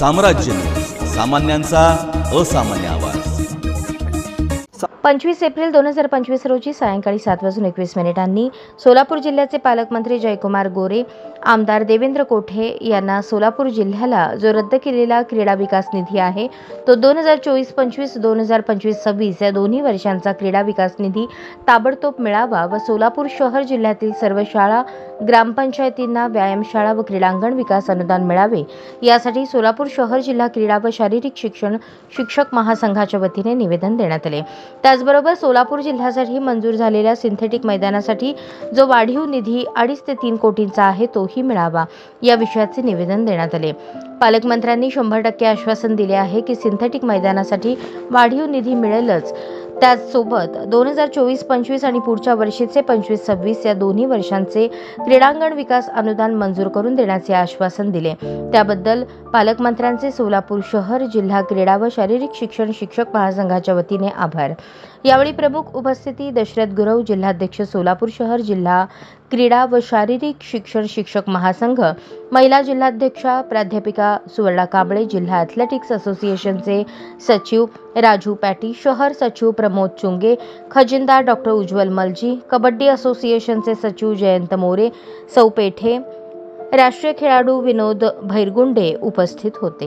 साम्राज्य. सामान्यांचा असामान्य आवाज. पंचवीस एप्रिल दोन हजार पंचवीस रोजी सायंकाळी सात वाजून एकवीस मिनिटांनी सोलापूर जिल्ह्याचे पालकमंत्री जयकुमार गोरे आमदार देवेंद्र कोठे यांना सोलापूर जिल्ह्याला जो रद्द केलेला क्रीडा विकास निधी आहे तो दोन हजार चोवीस पंचवीस दोन हजार पंचवीस सव्वीस या दोन्ही वर्षांचा क्रीडा विकास निधी ताबडतोब मिळावा व सोलापूर शहर जिल्ह्यातील सर्व शाळा ग्रामपंचायतींना व्यायामशाळा व क्रीडांगण विकास अनुदान मिळावे. यासाठी सोलापूर शहर जिल्हा क्रीडा व शारीरिक शिक्षण शिक्षक महासंघाच्या वतीने निवेदन देण्यात आले. त्याचबरोबर सोलापूर जिल्ह्यासाठी मंजूर झालेल्या सिंथेटिक मैदानासाठी जो वाढीव निधी अडीच ते तीन कोटींचा आहे तोही मिळावा. या विषयाचे निवेदन देण्यात आले. पालकमंत्र्यांनी शंभर टक्के आश्वासन दिले आहे की सिंथेटिक मैदानासाठी वाढीव निधी मिळेलच. त्याचसोबत दोन हजार चोवीस पंचवीस आणि पुढच्या वर्षीचे पंचवीस सव्वीस या दोन्ही वर्षांचे क्रीडांगण विकास अनुदान मंजूर करून देण्याचे आश्वासन दिले. त्याबद्दल पालकमंत्र्यांचे सोलापूर शहर जिल्हा क्रीडा व शारीरिक शिक्षण शिक्षक महासंघाच्या वतीने आभार. यावेळी प्रमुख उपस्थिती दशरथ गुरव जिल्हाध्यक्ष सोलापूर शहर जिल्हा क्रीडा व शारीरिक शिक्षण शिक्षक महासंघ महिला जिल्हाध्यक्षा प्राध्यापिका सुवर्णा कांबळे जिल्हा ॲथलेटिक्स असोसिएशनचे सचिव राजू पॅटी शहर सचिव प्रमोद चुंगे खजिनदार डॉक्टर उज्ज्वल मलजी कबड्डी असोसिएशनचे सचिव जयंत मोरे सौपेठे राष्ट्रीय खेळाडू विनोद भैरगुंडे उपस्थित होते.